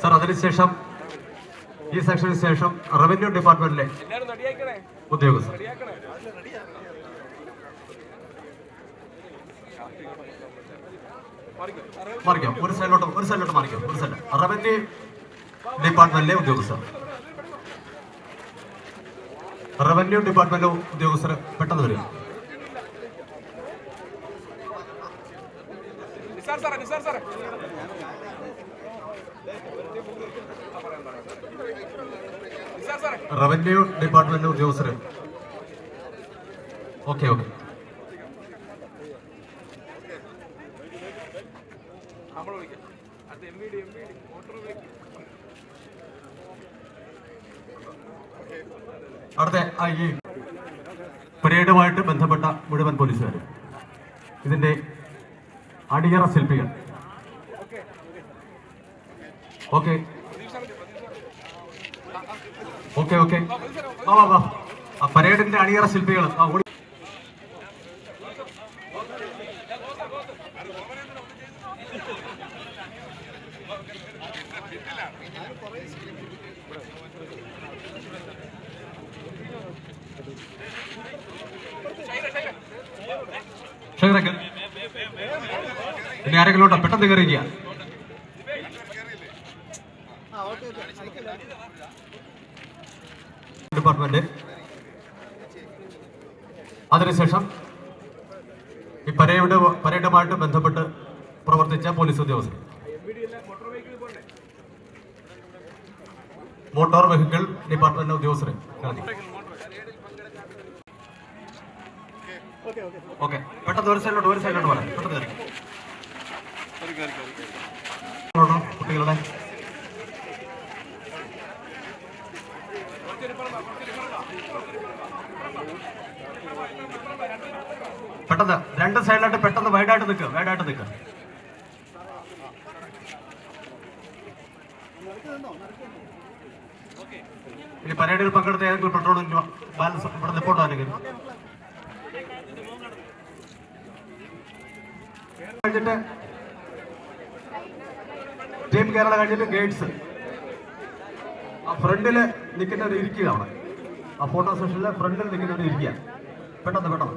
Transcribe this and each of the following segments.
Sir അതിനുശേഷം ഈ സെക്ഷന് ശേഷം റവന്യൂ ഡിപ്പാർട്ട്മെന്റിലെ ഉദ്യോഗസ്ഥർ. മറിക്കാം. ഒരു സൈഡിലോട്ട് ഒരു സൈഡിലോട്ട് മറിക്കാം. ഒരു സൈഡ് റവന്യൂ ഡിപ്പാർട്ട്മെന്റിലെ ഉദ്യോഗസ്ഥർ. റവന്യൂ ഡിപ്പാർട്ട്മെന്റ് ഉദ്യോഗസ്ഥർ പെട്ടെന്ന് വരിക നിസാർ സാറേ നിസാർ സാറേ. റവന്യൂ ഡിപ്പാർട്ട്മെന്റ് ഉദ്യോഗസ്ഥര്. Okay okay. അടുത്ത ഈ പരേഡുമായിട്ട് ബന്ധപ്പെട്ട മുഴുവൻ പോലീസുകാർ ഇതിന്റെ അടിയറ ശില്പികൾ. ഓക്കെ. Okay okay. വാ ആ പരേഡിന്റെ അണിയറ ശില്പികൾ. ആ ഇനി ആരെങ്കിലും ഉണ്ടോ പെട്ടെന്ന് കയറിക്കുക ഡിപ്പാർട്ട്മെന്റ്. അതിനുശേഷം ഈ പരേഡ് പരേഡുമായിട്ട് ബന്ധപ്പെട്ട് പ്രവർത്തിച്ച പോലീസ് ഉദ്യോഗസ്ഥർ മോട്ടോർ വെഹിക്കിൾ ഡിപ്പാർട്ട്മെന്റ് ഉദ്യോഗസ്ഥരെ ഓക്കെ. പെട്ടെന്ന് ഒരു സൈഡിലോട്ട് ഒരു സൈഡിലോട്ട് പറയാം പെട്ടെന്ന് പെട്ടെന്ന്. രണ്ട് സൈഡിലായിട്ട് പെട്ടെന്ന് വൈഡായിട്ട് നിൽക്കുക വൈഡായിട്ട് നിൽക്കുക ഇനി പരേഡിൽ പങ്കെടുത്ത ഏതെങ്കിലും പെട്രോൾ ബാലൻസ് ഇവിടെ നിപ്പോട്ട് അല്ലെങ്കിൽ? കഴിഞ്ഞിട്ട് ടീം കേരള കഴിഞ്ഞിട്ട് ഗേറ്റ്സ്. ആ ഫ്രണ്ടിൽ നിൽക്കുന്നവർ ഇരിക്കുക അവിടെ. ആ ഫോട്ടോ സെഷനിൽ ഫ്രണ്ടിൽ നിൽക്കുന്നവർ ഇരിക്കുക. പെട്ടെന്ന് പെട്ടെന്ന്.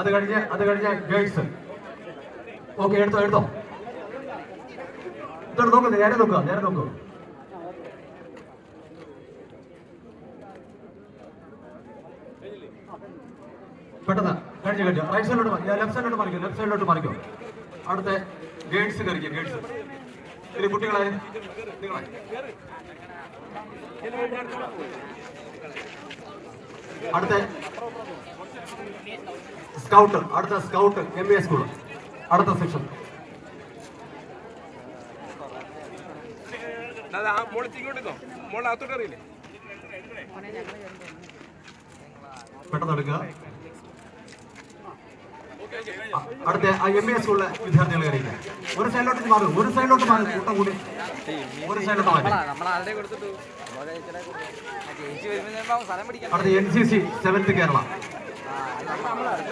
അത് കഴിഞ്ഞ് അത് കഴിഞ്ഞ് ഗേൾസ്. ഓക്കെ എടുത്തോ എടുത്തോ. ഇതോട് നോക്കുന്നത് നേരെ നോക്കുക നേരെ നോക്കുക പെട്ടെന്ന് കഴിഞ്ഞു കഴിഞ്ഞു. റൈറ്റ് സൈഡിലോട്ട് ലെഫ്റ്റ് സൈഡിലോട്ട് മറിക്കും ലെഫ്റ്റ് സൈഡിലോട്ട് മറിക്കും. അടുത്ത ഗേൾസ് കറിക്കും ഗേൾസ്. ഇനി കുട്ടികളെ നിങ്ങളെ. അടുത്ത സ്കൗട്ട് അടുത്ത സ്കൗട്ട് എം എ സ്കൂൾ അടുത്ത സെക്ഷൻ പെട്ടെന്ന് ആ അടുത്ത ആ എം എ സ്കൂളിലെ വിദ്യാർത്ഥികളെ അറിയിക്കാം. ഒരു സൈഡിലോട്ട് മാറും ഒരു സൈഡിലോട്ട് മാറും കൂട്ടം കൂടി. ഒരു സൈഡിലോട്ട് മാറി. അടുത്ത N C C seventh Kerala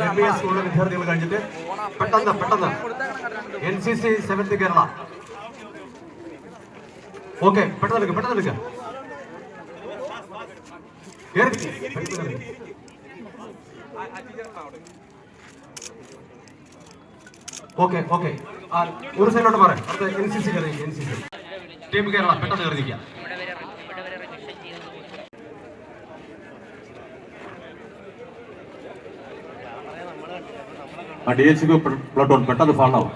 M B S സ്കൂളിലെ വിദ്യാർത്ഥികൾ കഴിഞ്ഞിട്ട് പെട്ടെന്ന് പെട്ടെന്ന്. N C C seventh Kerala okay പെട്ടെന്ന് എടുക്കുക പെട്ടെന്ന് എടുക്കുക കേറി. നിൽക്ക്, പെട്ടെന്ന്. Okay okay. ഒരു സൈഡിലോട്ട് പറയാം എൻ സി സി കയറി N C C team Kerala പെട്ടെന്ന് കയറി ഡി എച്ച് പ്ലോട്ടോൺ പെട്ടെന്ന് ഫാളാവും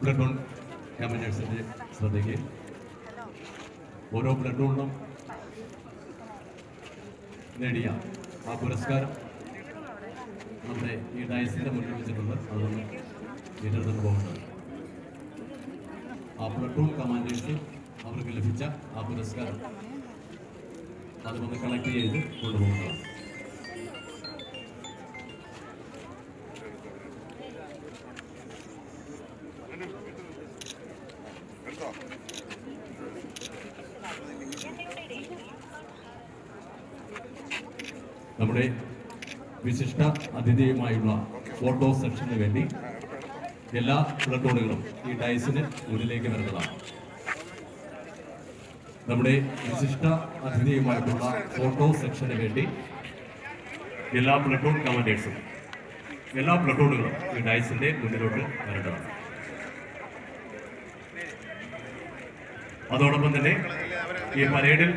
പ്ലട്ടൂൺ ക്യാബിനറ്റ്സിന്റെ ശ്രദ്ധയ്ക്ക്. ഓരോ പ്ലട്ടൂണിനും നേടിയ ആ പുരസ്കാരം നമ്മുടെ ഈ ഡയസിന്റെ മുന്നിൽ വെച്ചിട്ടുണ്ട്. അതൊന്ന് ഏറ്റെടുത്തിട്ട് പോകേണ്ടത് ആ പ്ലട്ടൂൺ കമാൻഡേഴ്സ് അവർക്ക് ലഭിച്ച ആ പുരസ്കാരം അത് വന്ന് കളക്ട് ചെയ്ത് കൊണ്ടുപോകുന്നതാണ്. നമ്മുടെ വിശിഷ്ട അതിഥിയുമായുള്ള ഫോട്ടോ സെക്ഷന് വേണ്ടി എല്ലാ പ്ലട്ടോണുകളും ഈ ഡയസിന് മുന്നിലേക്ക് വരുന്നതാണ്. നമ്മുടെ വിശിഷ്ട അതിഥിയുമായിട്ടുള്ള ഫോട്ടോ സെക്ഷന് വേണ്ടി എല്ലാ പ്ലട്ടോൺ കമാൻഡേഴ്സും എല്ലാ പ്ലട്ടോണുകളും ഈ ഡയസിന്റെ മുന്നിലോട്ട് വരേണ്ടതാണ്. അതോടൊപ്പം തന്നെ ഈ പരേഡിൽ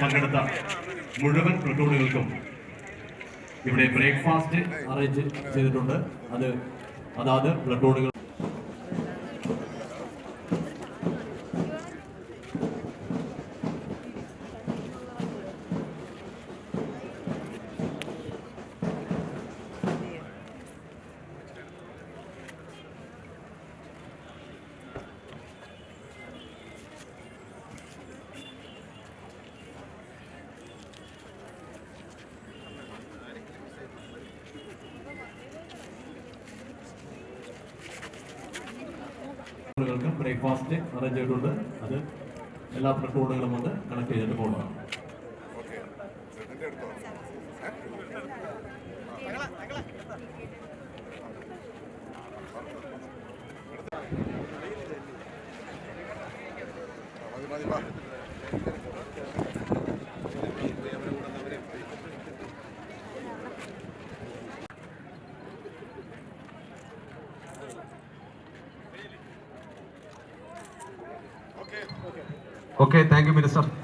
പങ്കെടുത്ത മുഴുവൻ പ്ലട്ടൂണുകൾക്കും ഇവിടെ ബ്രേക്ക്ഫാസ്റ്റ് അറേഞ്ച് ചെയ്തിട്ടുണ്ട്. അത് അതാത് പ്ലട്ടൂണുകൾ പ്ലട്ടൂണുകൾക്ക് ബ്രേക്ക്ഫാസ്റ്റ് അറേഞ്ച് ചെയ്തിട്ടുണ്ട് അത് എല്ലാ പ്രക്കൂടുകളും കൊണ്ട് കണക്ട് ചെയ്തിട്ട് പോകണം. Okay, thank you, Minister.